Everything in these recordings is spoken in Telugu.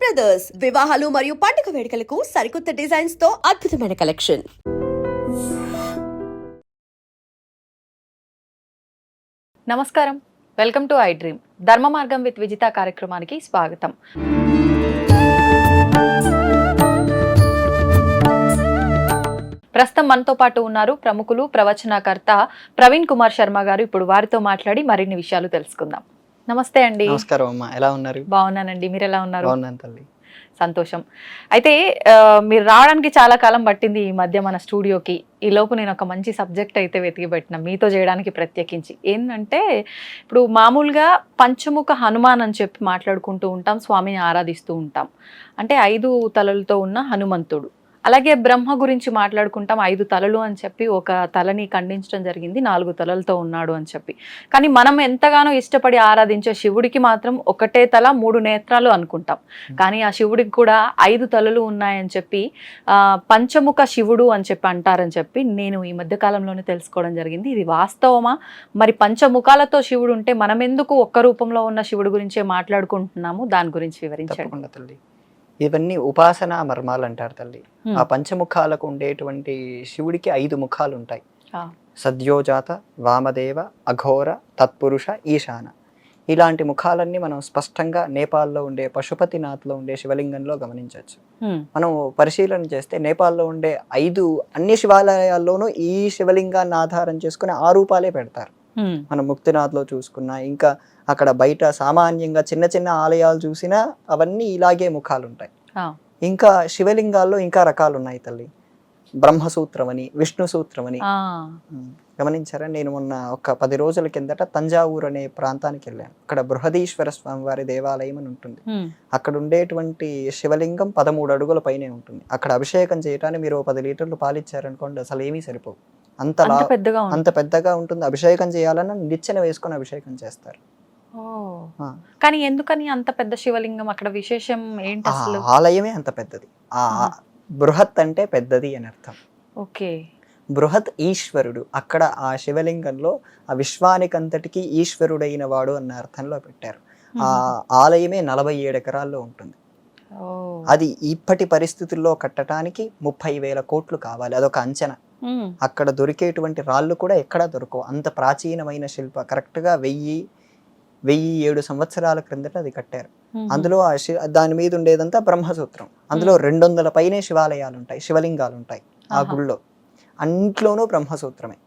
బ్రదర్స్ వివాహాలు మరియు పండుగ వేడుకలకు సరికొత్త డిజైన్స్తో అద్భుతమైన కలెక్షన్ నమస్కారం. వెల్కమ్ టు ఐ డ్రీమ్ ధర్మ మార్గం విత్ విజిత కార్యక్రమానికి స్వాగతం. ప్రస్తుతం మనతో పాటు ఉన్నారు ప్రముఖులు ప్రవచనకర్త ప్రవీణ్ కుమార్ శర్మ గారు. ఇప్పుడు వారితో మాట్లాడి మరిన్ని విషయాలు తెలుసుకుందాం. నమస్తే అండి. నమస్కారం అమ్మా. ఎలా ఉన్నారు? బాగున్నానండి. మీరు ఎలా ఉన్నారు? బాగున్నాను తల్లి. సంతోషం. అయితే మీరు రావడానికి చాలా కాలం పట్టింది ఈ మధ్య మన స్టూడియోకి. ఈ లోపు నేను ఒక మంచి సబ్జెక్ట్ అయితే వెతికి పెట్టిన మీతో చేయడానికి ప్రత్యేకించి. ఏంటంటే ఇప్పుడు మామూలుగా పంచముఖ హనుమాన్ అని చెప్పి మాట్లాడుకుంటూ ఉంటాం స్వామిని ఆరాధిస్తూ ఉంటాం. అంటే ఐదు తలలతో ఉన్న హనుమంతుడు. అలాగే బ్రహ్మ గురించి మాట్లాడుకుంటాం ఐదు తలలు అని చెప్పి ఒక తలని ఖండించడం జరిగింది నాలుగు తలలతో ఉన్నాడు అని చెప్పి. కానీ మనం ఎంతగానో ఇష్టపడి ఆరాధించే శివుడికి మాత్రం ఒకటే తల మూడు నేత్రాలు అనుకుంటాం. కానీ ఆ శివుడికి కూడా ఐదు తలలు ఉన్నాయని చెప్పి పంచముఖ శివుడు అని చెప్పి అంటారని చెప్పి నేను ఈ మధ్య కాలంలోనే తెలుసుకోవడం జరిగింది. ఇది వాస్తవమా? మరి పంచముఖాలతో శివుడు ఉంటే మనం ఎందుకు ఒక్క రూపంలో ఉన్న శివుడు గురించే మాట్లాడుకుంటున్నాము? దాని గురించి వివరించండి. తల్లి. ఇవన్నీ ఉపాసనా మర్మాలు అంటారు తల్లి. ఆ పంచముఖాలకు ఉండేటువంటి శివుడికి ఐదు ముఖాలు ఉంటాయి. సద్యోజాత వామదేవ అఘోర తత్పురుష ఈశాన ఇలాంటి ముఖాలన్నీ మనం స్పష్టంగా నేపాల్లో ఉండే పశుపతినాథ్లో ఉండే శివలింగంలో గమనించవచ్చు. మనం పరిశీలన చేస్తే నేపాల్లో ఉండే ఐదు అన్ని శివాలయాల్లోనూ ఈ శివలింగాన్ని ఆధారం చేసుకుని ఆ రూపాలే పెడతారు. మనం ముక్తినాథ్లో చూసుకున్నా ఇంకా అక్కడ బయట సామాన్యంగా చిన్న చిన్న ఆలయాలు చూసినా అవన్నీ ఇలాగే ముఖాలు ఉంటాయి. ఇంకా శివలింగాల్లో ఇంకా రకాలు ఉన్నాయి తల్లి. బ్రహ్మసూత్రం అని విష్ణు సూత్రం అని గమనించారా? నేను మొన్న ఒక పది రోజుల కిందట తంజావూరు అనే ప్రాంతానికి వెళ్ళాను. అక్కడ బృహదీశ్వర స్వామి వారి దేవాలయం అని ఉంటుంది. అక్కడ ఉండేటువంటి శివలింగం పదమూడు అడుగుల పైనే ఉంటుంది. అక్కడ అభిషేకం చేయడానికి మీరు పది లీటర్లు పాలిచ్చారనుకోండి అసలు ఏమీ సరిపోవు. అంత అంత పెద్దగా ఉంది అంత పెద్దగా ఉంటుంది. అభిషేకం చేయాలన్నా నిచ్చెన వేసుకొని అభిషేకం చేస్తారు. కానీ ఎందుకని అంత పెద్ద శివలింగం? అక్కడ విశేషం ఏంటి అసలు? ఆలయమే అంత పెద్దది. ఆ. బృహత్ అంటే పెద్దది అని అర్థం. ఓకే. బృహత్ ఈశ్వరుడు. అక్కడ ఆ శివలింగంలో ఆ విశ్వానికంతటికి ఈశ్వరుడైన వాడు అన్న అర్థంలో పెట్టారు. ఆ ఆలయమే నలభై ఏడు ఎకరాల్లో ఉంటుంది. అది ఇప్పటి పరిస్థితుల్లో కట్టడానికి ముప్పై వేల కోట్లు కావాలి. అదొక అంచనా. అక్కడ దొరికేటువంటి రాళ్ళు కూడా ఎక్కడా దొరకవు. అంత ప్రాచీనమైన శిల్ప. కరెక్ట్గా వెయ్యి వెయ్యి ఏడు సంవత్సరాల క్రిందట అది కట్టారు. అందులో ఆ శి దాని మీద ఉండేదంతా బ్రహ్మసూత్రం అందులో రెండు వందల పైనే శివాలయాలు ఉంటాయి శివలింగాలు ఉంటాయి ఆ. గుళ్ళో అన్నిట్లోనూ బ్రహ్మసూత్రమే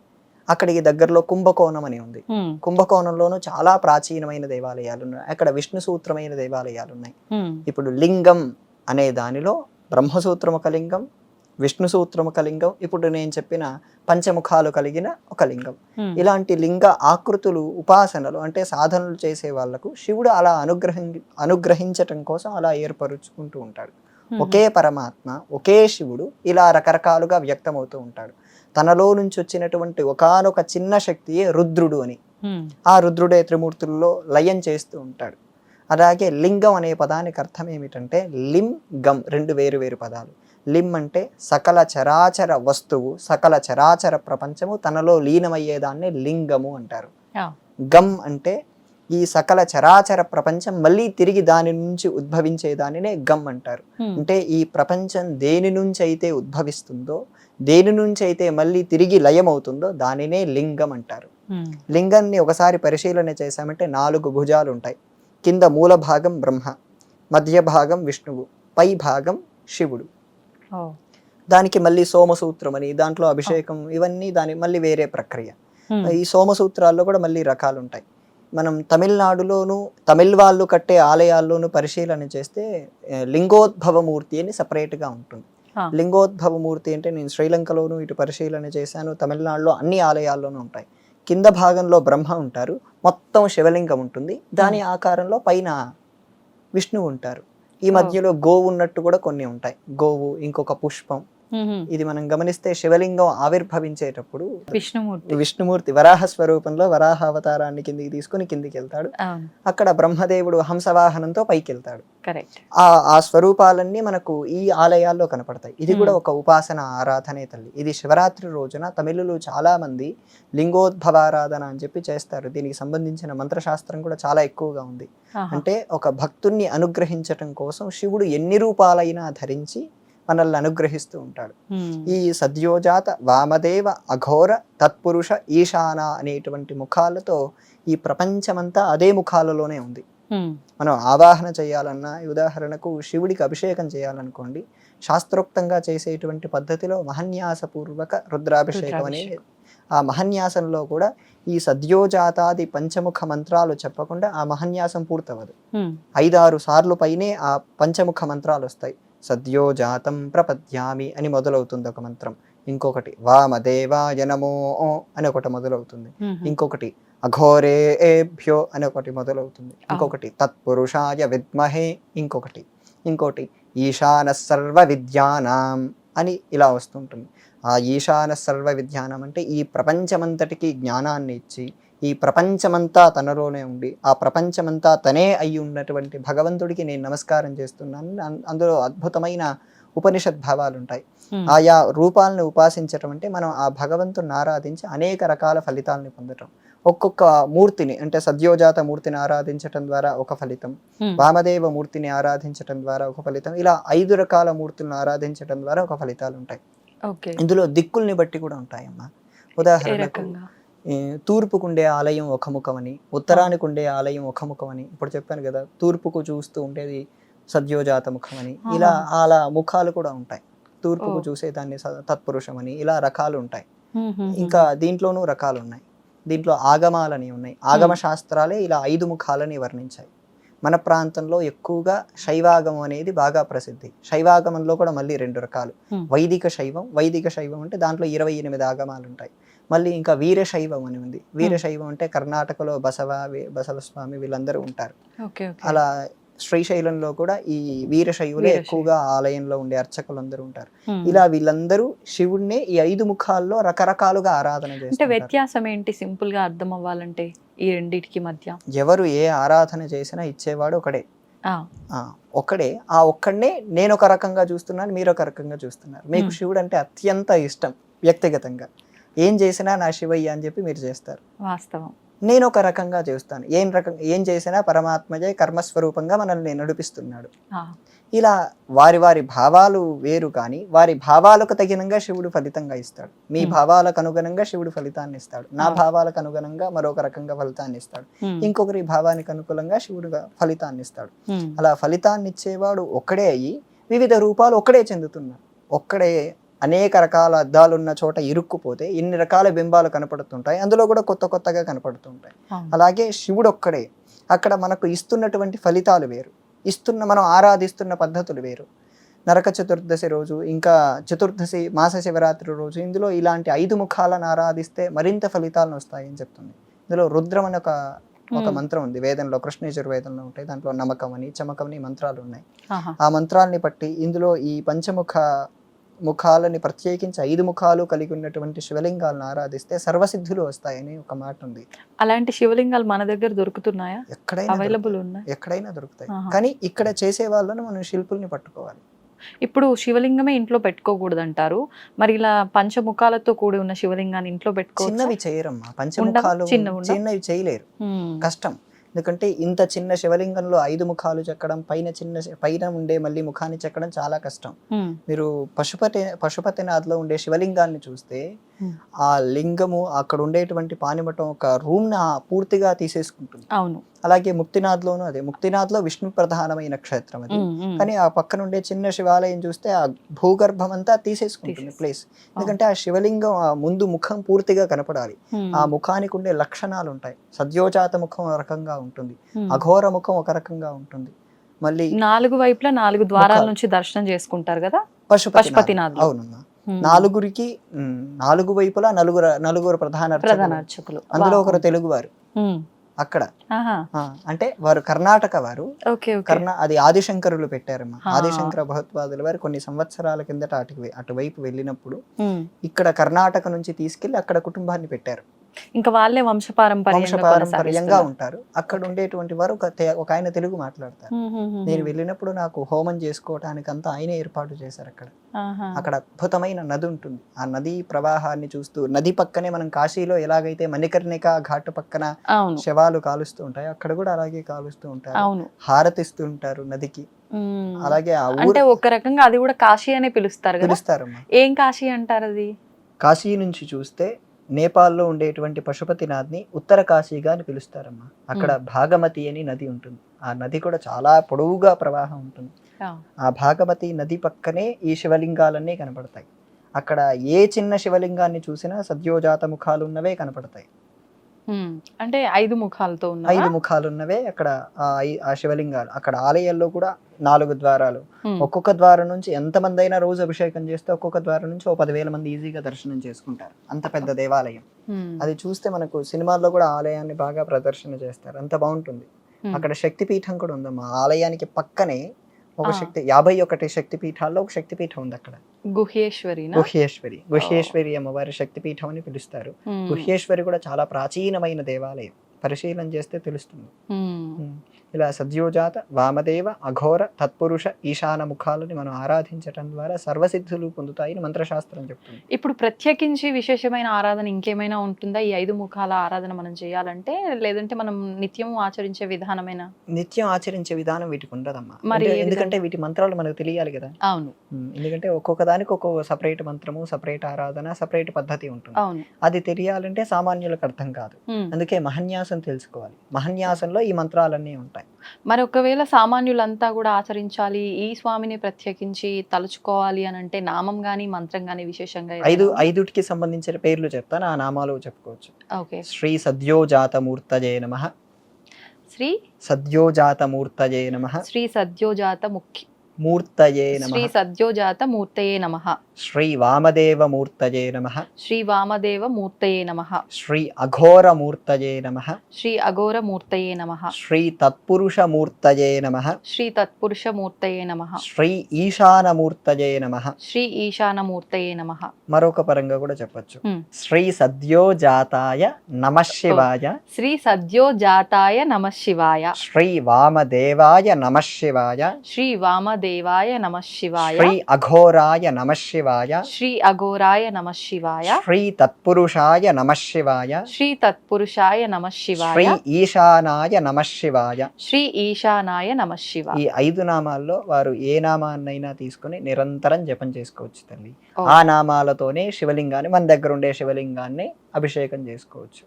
అక్కడికి దగ్గరలో కుంభకోణం అని ఉంది. కుంభకోణంలోనూ చాలా ప్రాచీనమైన దేవాలయాలు ఉన్నాయి అక్కడ విష్ణు సూత్రమైన దేవాలయాలు ఉన్నాయి. ఇప్పుడు లింగం అనే దానిలో బ్రహ్మసూత్రం ఒక లింగం విష్ణు సూత్రం ఒక లింగం ఇప్పుడు నేను చెప్పిన పంచముఖాలు కలిగిన ఒక లింగం. ఇలాంటి లింగ ఆకృతులు ఉపాసనలు అంటే సాధనలు చేసే వాళ్ళకు శివుడు అలా అనుగ్రహం అనుగ్రహించటం కోసం అలా ఏర్పరుచుకుంటూ ఉంటాడు. ఒకే పరమాత్మ ఒకే శివుడు ఇలా రకరకాలుగా వ్యక్తమవుతూ ఉంటాడు. తనలో నుంచి వచ్చినటువంటి ఒకానొక చిన్న శక్తియే రుద్రుడు అని. ఆ రుద్రుడే త్రిమూర్తుల్లో లయం చేస్తూ ఉంటాడు. అలాగే లింగం అనే పదానికి అర్థం ఏమిటంటే లిం గం రెండు వేరు వేరు పదాలు. లిం అంటే సకల చరాచర వస్తువు సకల చరాచర ప్రపంచము తనలో లీనమయ్యేదాన్ని లింగము అంటారు ఆ. గం అంటే ఈ సకల చరాచర ప్రపంచం మళ్ళీ తిరిగి దాని నుంచి ఉద్భవించే దానినే గమ్ అంటారు. అంటే ఈ ప్రపంచం దేని నుంచి అయితే ఉద్భవిస్తుందో దేని నుంచి అయితే మళ్ళీ తిరిగి లయమవుతుందో దానినే లింగం అంటారు. లింగాన్ని ఒకసారి పరిశీలన చేశామంటే నాలుగు భుజాలు ఉంటాయి కింద మూల భాగం బ్రహ్మ మధ్య భాగం విష్ణువు పై భాగం శివుడు. దానికి మళ్ళీ సోమసూత్రం అని దాంట్లో అభిషేకం ఇవన్నీ దాని మళ్ళీ వేరే ప్రక్రియ. ఈ సోమసూత్రాల్లో కూడా మళ్ళీ రకాలు ఉంటాయి మనం తమిళనాడులోను తమిళ్ వాళ్ళు కట్టే ఆలయాల్లోనూ పరిశీలన చేస్తే లింగోద్భవ మూర్తి అని సపరేట్గా ఉంటుంది. లింగోద్భవ మూర్తి అంటే నేను శ్రీలంకలోను ఇటు పరిశీలన చేశాను తమిళనాడులో అన్ని ఆలయాల్లోనూ ఉంటాయి. కింద భాగంలో బ్రహ్మ ఉంటారు మొత్తం శివలింగం ఉంటుంది. దాని ఆకారంలో పైన విష్ణువు ఉంటారు. ఈ. మధ్యలో గోవు ఉన్నట్టు కూడా కొన్ని ఉంటాయి గోవు ఇంకొక పుష్పం. ఇది మనం గమనిస్తే శివలింగం ఆవిర్భవించేటప్పుడు విష్ణుమూర్తి. విష్ణుమూర్తి వరాహ స్వరూపంలో వరాహ అవతారాన్ని కిందికి తీసుకుని కిందికి వెళ్తాడు అక్కడ బ్రహ్మదేవుడు హంసవాహనంతో పైకి వెళ్తాడు ఆ ఆ స్వరూపాలన్నీ మనకు ఈ ఆలయాల్లో కనపడతాయి. ఇది కూడా ఒక ఉపాసన ఆరాధనే తల్లి. ఇది శివరాత్రి రోజున తమిళులు చాలా మంది లింగోద్భవారాధన అని చెప్పి చేస్తారు. దీనికి సంబంధించిన మంత్రశాస్త్రం కూడా చాలా ఎక్కువగా ఉంది. అంటే ఒక భక్తుణ్ణి అనుగ్రహించటం కోసం శివుడు ఎన్ని రూపాలైనా ధరించి మనల్ని అనుగ్రహిస్తూ ఉంటాడు. ఈ సద్యోజాత వామదేవ అఘోర తత్పురుష ఈశాన అనేటువంటి ముఖాలతో ఈ ప్రపంచమంతా అదే ముఖాలలోనే ఉంది. మనం ఆవాహన చేయాలన్నా ఉదాహరణకు శివుడికి అభిషేకం చేయాలనుకోండి శాస్త్రోక్తంగా చేసేటువంటి పద్ధతిలో మహన్యాసపూర్వక రుద్రాభిషేకం అనేది ఆ మహన్యాసంలో కూడా ఈ సద్యోజాతాది పంచముఖ మంత్రాలు చెప్పకుండా ఆ మహన్యాసం పూర్తవదు ఐదారు సార్లు పైనే ఆ పంచముఖ మంత్రాలు వస్తాయి. సద్యోజాతం ప్రపద్యామి అని మొదలవుతుంది ఒక మంత్రం. ఇంకొకటి వామదేవాయ నమో అని ఒకటి మొదలవుతుంది. ఇంకొకటి అఘోరేభ్యో అని ఒకటి మొదలవుతుంది. ఇంకొకటి తత్పురుషాయ విద్మహే ఇంకొకటి. ఇంకోటి ఈశాన సర్వ విద్యానాం అని ఇలా వస్తుంటుంది. ఆ ఈశాన సర్వ విద్యానం అంటే ఈ ప్రపంచమంతటికి జ్ఞానాన్ని ఇచ్చి ఈ ప్రపంచమంతా తనలోనే ఉండి ఆ ప్రపంచమంతా తనే అయి ఉన్నటువంటి భగవంతుడికి నేను నమస్కారం చేస్తున్నాను. అందులో అద్భుతమైన ఉపనిషత్ భావాలు ఉంటాయి ఆయా రూపాలను ఉపాసించటం అంటే మనం ఆ భగవంతుని ఆరాధించి అనేక రకాల ఫలితాలను పొందటం. ఒక్కొక్క మూర్తిని అంటే సద్యోజాత మూర్తిని ఆరాధించటం ద్వారా ఒక ఫలితం. వామదేవ మూర్తిని ఆరాధించటం ద్వారా ఒక ఫలితం. ఇలా ఐదు రకాల మూర్తులను ఆరాధించటం ద్వారా ఒక ఫలితాలు ఉంటాయి ఇందులో దిక్కుల్ని బట్టి కూడా ఉంటాయమ్మా. ఉదాహరణకు తూర్పుకుండే ఆలయం ఒక ముఖమని ఉత్తరానికి ఉండే ఆలయం ఒక ముఖమని ఇప్పుడు చెప్పాను కదా తూర్పుకు చూస్తూ ఉండేది సద్యోజాత ముఖమని ఇలా అలా ముఖాలు కూడా ఉంటాయి. తూర్పుకు. చూసే దాన్ని తత్పురుషమని ఇలా రకాలు ఉంటాయి. ఇంకా దీంట్లోనూ రకాలు ఉన్నాయి. దీంట్లో ఆగమాలని ఉన్నాయి. ఆగమ శాస్త్రాలే ఇలా ఐదు ముఖాలని వర్ణించాయి. మన ప్రాంతంలో ఎక్కువగా శైవాగమం అనేది బాగా ప్రసిద్ధి. శైవాగమంలో కూడా మళ్ళీ రెండు రకాలు. వైదిక శైవం వైదిక శైవం అంటే దాంట్లో ఇరవై ఎనిమిది ఆగమాలు ఉంటాయి. మళ్ళీ ఇంకా వీరశైవం అని ఉంది. వీరశైవం అంటే కర్ణాటకలో బసవ బసవస్వామి వీళ్ళందరూ ఉంటారు. అలా శ్రీశైలంలో కూడా ఈ వీరశైవులే వీరశైవం. ఎక్కువగా ఆలయంలో ఉండే అర్చకులు అందరూ ఉంటారు. మ్మ్. ఇలా వీళ్ళందరూ శివుణ్ణి ఈ ఐదు ముఖాల్లో రకరకాలుగా ఆరాధన చేస్తారు వ్యత్యాసం ఏంటి? సింపుల్గా అర్థం అవ్వాలంటే ఈ రెండిటికి మధ్య. ఎవరు ఏ ఆరాధన చేసినా ఇచ్చేవాడు ఒకడే. ఒక్కడే ఆ ఒక్కడనే నేను ఒక రకంగా చూస్తున్నాను మీరు ఒక రకంగా చూస్తున్నారు. మీకు Hmm. శివుడు అంటే అత్యంత ఇష్టం వ్యక్తిగతంగా. ఏం చేసినా నా శివయ్య అని చెప్పి మీరు చేస్తారు. వాస్తవం. నేను ఒక రకంగా చేస్తాను. ఏం రకం ఏం చేసినా పరమాత్మజే కర్మస్వరూపంగా మనల్ని నడిపిస్తున్నాడు. ఇలా వారి వారి భావాలు వేరు కానీ వారి భావాలకు తగినంగా శివుడు ఫలితంగా ఇస్తాడు. మీ. భావాలకు అనుగుణంగా శివుడు ఫలితాన్ని ఇస్తాడు. నా. భావాలకు అనుగుణంగా మరొక రకంగా ఫలితాన్ని ఇస్తాడు. ఇంకొకరి భావానికి అనుకూలంగా శివుడుగా ఫలితాన్ని ఇస్తాడు. అలా ఫలితాన్ని ఇచ్చేవాడు ఒక్కడే అయ్యి వివిధ రూపాలు ఒక్కడే చెందుతున్నాడు ఒక్కడే అనేక రకాల అద్దాలు ఉన్న చోట ఇరుక్కుపోతే ఇన్ని రకాల బింబాలు కనపడుతుంటాయి. అందులో కూడా కొత్త కొత్తగా కనపడుతుంటాయి. అలాగే శివుడు ఒక్కడే అక్కడ మనకు ఇస్తున్నటువంటి ఫలితాలు వేరు. ఇస్తున్న మనం ఆరాధిస్తున్న పద్ధతులు వేరు. నరక చతుర్దశి రోజు ఇంకా చతుర్దశి మాస శివరాత్రి రోజు ఇందులో ఇలాంటి ఐదు ముఖాలను ఆరాధిస్తే మరింత ఫలితాలను వస్తాయని చెప్తుంది. ఇందులో రుద్రం అని ఒక ఒక. మంత్రం ఉంది. వేదంలో కృష్ణ యజుర్వేదంలో ఉంటాయి. దాంట్లో నమ్మకం అని చమకం అని మంత్రాలు ఉన్నాయి. ఆ మంత్రాల్ని బట్టి ఇందులో ఈ పంచముఖ ముఖాలని ప్రత్యేకించి ఐదు ముఖాలు కలిగి ఉన్నటువంటి శివలింగాలను ఆరాధిస్తే సర్వసిద్ధులు వస్తాయని ఒక మాట ఉంది. అలాంటి శివలింగాలు మన దగ్గర దొరుకుతున్నాయా? ఎక్కడైనా అవైలబుల్. ఉన్నాయి? ఎక్కడైనా దొరుకుతాయి. కానీ ఇక్కడ చేసే వాళ్ళను మనం శిల్పుల్ని పట్టుకోవాలి. ఇప్పుడు శివలింగమే ఇంట్లో పెట్టుకోకూడదు అంటారు మరి ఇలా పంచముఖాలతో కూడి ఉన్న శివలింగాన్ని ఇంట్లో పెట్టుకోవచ్చు? చిన్నవి చేయరమ్మా. పంచముఖాలు? చిన్నవి చేయలేరు. కష్టం. ఎందుకంటే ఇంత చిన్న శివలింగంలో ఐదు ముఖాలు చెక్కడం పైన చిన్న పైన ఉండే మళ్ళీ ముఖాన్ని చెక్కడం చాలా కష్టం మీరు పశుపతి పశుపతినాథ్లో ఉండే శివలింగాన్ని చూస్తే. ఆ లింగము అక్కడ ఉండేటువంటి పానిమటం ఒక రూమ్ న పూర్తిగా తీసేసుకుంటుంది అవును అలాగే ముక్తినాథ్లోనూ అదే ముక్తినాథ్లో విష్ణు ప్రధానమైన క్షేత్రం అది. కానీ ఆ పక్కన ఉండే చిన్న శివాలయం చూస్తే ఆ భూగర్భం అంతా తీసేసుకుంటుంది తీసేసి. ప్లేస్ ఎందుకంటే ఆ శివలింగం ఆ ముందు ముఖం పూర్తిగా కనపడాలి. ఆ ముఖానికి ఉండే లక్షణాలు ఉంటాయి సద్యోజాత ముఖం ఒక రకంగా ఉంటుంది. అఘోర ముఖం ఒక రకంగా ఉంటుంది మళ్ళీ నాలుగు వైపులా నాలుగు ద్వారాల. నుంచి దర్శనం చేసుకుంటారు కదా పశుపతినాథ్. అవునమ్మా మ్మ్. నాలుగురికి నాలుగు వైపులా నలుగురు నలుగురు ప్రధాన అర్చకులు. అందులో ఒకరు తెలుగువారు. అక్కడ. అంటే వారు కర్ణాటక వారు. కర్ణ అది ఆదిశంకరులు పెట్టారమ్మా. ఆదిశంకర భగవత్పాదుల వారు కొన్ని సంవత్సరాల కిందట అటు అటువైపు వెళ్ళినప్పుడు. ఇక్కడ కర్ణాటక నుంచి తీసుకెళ్ళి అక్కడ కుటుంబాన్ని పెట్టారు. ఇంకా వాళ్ళే వంశపారంపర్యంగా ఉంటారు. అక్కడ ఉండేటువంటి వారు ఒక ఆయన తెలుగు మాట్లాడతారు. నేను వెళ్ళినప్పుడు నాకు హోమం చేసుకోవటానికి అంతా ఆయనే ఏర్పాటు చేశారు అక్కడ. అక్కడ అద్భుతమైన నది ఉంటుంది. ఆ నది ప్రవాహాన్ని చూస్తూ నది పక్కనే మనం కాశీలో ఎలాగైతే మణికర్ణిక ఘాటు పక్కన శవాలు కాలుస్తూ ఉంటాయి అక్కడ కూడా అలాగే కాలుస్తూ ఉంటారు. హారతిస్తూ ఉంటారు నదికి. అలాగే అంటే ఒక రకంగా అది కూడా కాశీ అనే పిలుస్తారు కదా? పిలుస్తారమ్మా. ఏం కాశీ అంటారు అది? కాశీ నుంచి చూస్తే నేపాల్లో ఉండేటువంటి పశుపతినాథ్ని ఉత్తర కాశీగా అని పిలుస్తారమ్మా. అక్కడ భాగమతి అని నది ఉంటుంది. ఆ నది కూడా చాలా పొడవుగా ప్రవాహం ఉంటుంది. ఆ. భాగమతి నది పక్కనే ఈ శివలింగాలన్నీ కనపడతాయి. అక్కడ ఏ చిన్న శివలింగాన్ని చూసినా సద్యోజాత ముఖాలు ఉన్నవే కనపడతాయి. అంటే ఐదు ముఖాలతో ఐదు ఉన్న ముఖాలు ఉన్నవే అక్కడ ఆ శివలింగాలు. అక్కడ ఆలయాల్లో కూడా నాలుగు ద్వారాలు. ఒక్కొక్క ద్వారం నుంచి ఎంతమంది అయినా రోజు అభిషేకం చేస్తే ఒక్కొక్క ద్వారం నుంచి ఓ పదివేల మంది ఈజీగా దర్శనం చేసుకుంటారు. అంత పెద్ద దేవాలయం. అది చూస్తే మనకు సినిమాల్లో కూడా ఆలయాన్ని బాగా ప్రదర్శన చేస్తారు. అంత బాగుంటుంది. అక్కడ శక్తి పీఠం కూడా ఉందమ్మా. ఆలయానికి పక్కనే ఒక. శక్తి యాభై ఒకటి శక్తి పీఠాల్లో ఒక శక్తి పీఠం ఉంది అక్కడ. గుహ్యేశ్వరి గుహ్యేశ్వరి గుహ్యేశ్వరి అమ్మవారి శక్తి పీఠం అని పిలుస్తారు. గుహ్యేశ్వరి కూడా చాలా ప్రాచీనమైన దేవాలయం. పరిశీలన చేస్తే తెలుస్తుంది. ఇలా సద్యోజాత వామదేవ అఘోర తత్పురుష ఈశాన ముఖాలని మనం ఆరాధించటం ద్వారా సర్వసిద్ధులు పొందుతాయని మంత్రశాస్త్రం చెప్తుంది. ఇప్పుడు ప్రత్యేకించి విశేషమైన ఆరాధన ఇంకేమైనా ఉంటుందా? ఈ ఐదు ముఖాల ఆరాధన మనం చేయాలంటే లేదంటే మనం నిత్యం ఆచరించే విధానమైన? నిత్యం ఆచరించే విధానం వీటికి ఉండదమ్మా. మరి ఎందుకంటే వీటి మంత్రాలు మనకు తెలియాలి కదా. అవును. ఎందుకంటే ఒక్కొక్క దానికి ఒక్కొక్క సపరేట్ మంత్రము సపరేట్ ఆరాధన సపరేట్ పద్ధతి ఉంటుంది. అవును. అది తెలియాలంటే సామాన్యులకు అర్థం కాదు. అందుకే మహన్యాసం తెలుసుకోవాలి. మహన్యాసంలో ఈ మంత్రాలన్నీ ఉంటాయి. మరి ఒకవేళ సామాన్యులంతా కూడా ఆచరించాలి ఈ స్వామిని ప్రత్యేకించి తలుచుకోవాలి అని అంటే నామం గాని మంత్రం గాని విశేషంగా ఐదు? ఐదుటికి సంబంధించిన పేర్లు చెప్తాను ఆ నామాలు చెప్పుకోవచ్చు. ఓకే. శ్రీ సద్యోజాతమూర్తజే నమ. శ్రీ? సద్యోజాతమూర్తజే నమ. శ్రీ సద్యోజాత ముఖ్య మూర్తయే నమ. శ్రీ సద్యోజాత మూర్తయే నమ. శ్రీ వామదేవమూర్తజే నమ శ్రీ వామదేవ మూర్తయే నమ శ్రీ అఘోరమూర్తజే నమ శ్రీ అఘోర మూర్తయే నమ శ్రీ తత్పురుషమూర్తజే నమ శ్రీ తత్పురుష మూర్తయే నమ శ్రీ ఈశానమూర్తజే నమ శ్రీ ఈశాన మూర్తయే నమ మరొక పరంగా కూడా చెప్పొచ్చు. శ్రీ సద్యోజాతాయ నమ శివాయ। శ్రీ సద్యోజాతాయ నమ శివాయ। శ్రీ వామదేవాయ నమ శివాయ। శ్రీ వామదేవాయ నమ శివాయ। శ్రీ అఘోరాయ నమ శివాయ। శ్రీ అఘోరాయ నమ శివాయ శ్రీ తత్పురుషాయ నమ శివాయ శ్రీ తత్పురుషాయ నమ శ్రీ శివాయ ఈశానాయ నమ శివాయ శ్రీ ఈశానాయ నమ శివాయ ఈ ఐదు నామాల్లో వారు ఏ నామాన్నైనా తీసుకుని నిరంతరం జపం చేసుకోవచ్చు తల్లి. ఆ నామాలతోనే శివలింగాన్ని మన దగ్గర ఉండే శివలింగాన్ని అభిషేకం చేసుకోవచ్చు.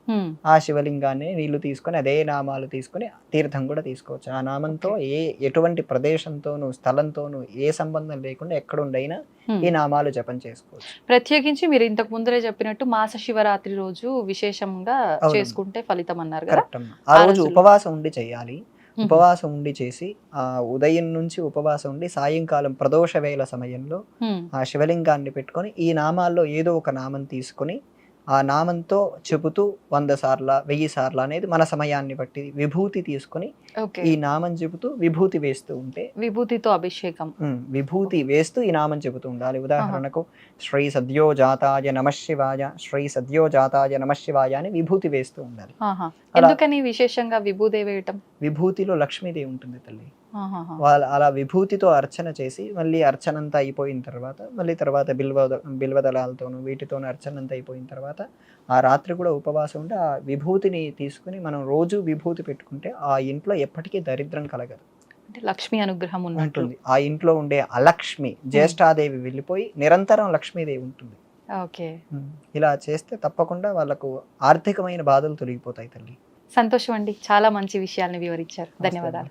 ఆ శివలింగాన్ని నీళ్ళు తీసుకొని అదే నామాలు తీసుకొని తీర్థం కూడా తీసుకోవచ్చు ఆ నామంతో ఏ ఎటువంటి ప్రదేశంతోనూ స్థలంతోనూ ఏ సంబంధం లేకుండా ఎక్కడుండైనా. ఈ నామాలు జపం చేసుకోవచ్చు ప్రత్యేకించి మీరు ఇంతకు ముందరే చెప్పినట్టు మాస శివరాత్రి రోజు విశేషంగా. చేసుకుంటే ఫలితం అన్నారు కరెక్ట్ ఆ రోజు. ఉపవాసం ఉండి చేయాలి. ఉపవాసం ఉండి చేసి ఆ ఉదయం నుంచి ఉపవాసం ఉండి సాయంకాలం ప్రదోష వేళ సమయంలో. ఆ శివలింగాన్ని పెట్టుకొని ఈ నామాల్లో ఏదో ఒక నామం తీసుకొని ఆ నామంతో చెబుతూ వంద సార్ల వెయ్యి సార్ల అనేది మన సమయాన్ని బట్టి విభూతి తీసుకొని ఈ నామం చెబుతూ విభూతి వేస్తూ ఉంటే విభూతితో అభిషేకం. విభూతి వేస్తూ ఈ నామం చెబుతూ ఉండాలి. ఉదాహరణకు శ్రీ సద్యోజాతాయ నమశివాయ శ్రీ సద్యోజాతాయ నమశివాయ అని విభూతి వేస్తూ ఉండాలి. ఎందుకని విశేషంగా విభూదే వేయటం? విభూతిలో లక్ష్మీదేవి ఉంటుంది తల్లి. వాళ్ళ అలా విభూతితో అర్చన చేసి మళ్ళీ అర్చన అంతా అయిపోయిన తర్వాత మళ్ళీ తర్వాత బిల్వ బిల్వదళాలతోనూ వీటితోనూ అర్చన అంతా అయిపోయిన తర్వాత ఆ రాత్రి కూడా ఉపవాసం ఉండి ఆ విభూతిని తీసుకుని మనం రోజు విభూతి పెట్టుకుంటే ఆ ఇంట్లో ఎప్పటికీ దరిద్రం కలగదు. అంటే లక్ష్మి అనుగ్రహం ఉంటుంది. ఆ ఇంట్లో ఉండే అలక్ష్మి జ్యేష్ఠాదేవి వెళ్ళిపోయి నిరంతరం లక్ష్మీదేవి ఉంటుంది. ఓకే. ఇలా చేస్తే తప్పకుండా వాళ్ళకు ఆర్థికమైన బాధలు తొలగిపోతాయి తల్లి. సంతోషం అండి. చాలా మంచి విషయాల్ని వివరించారు. ధన్యవాదాలు.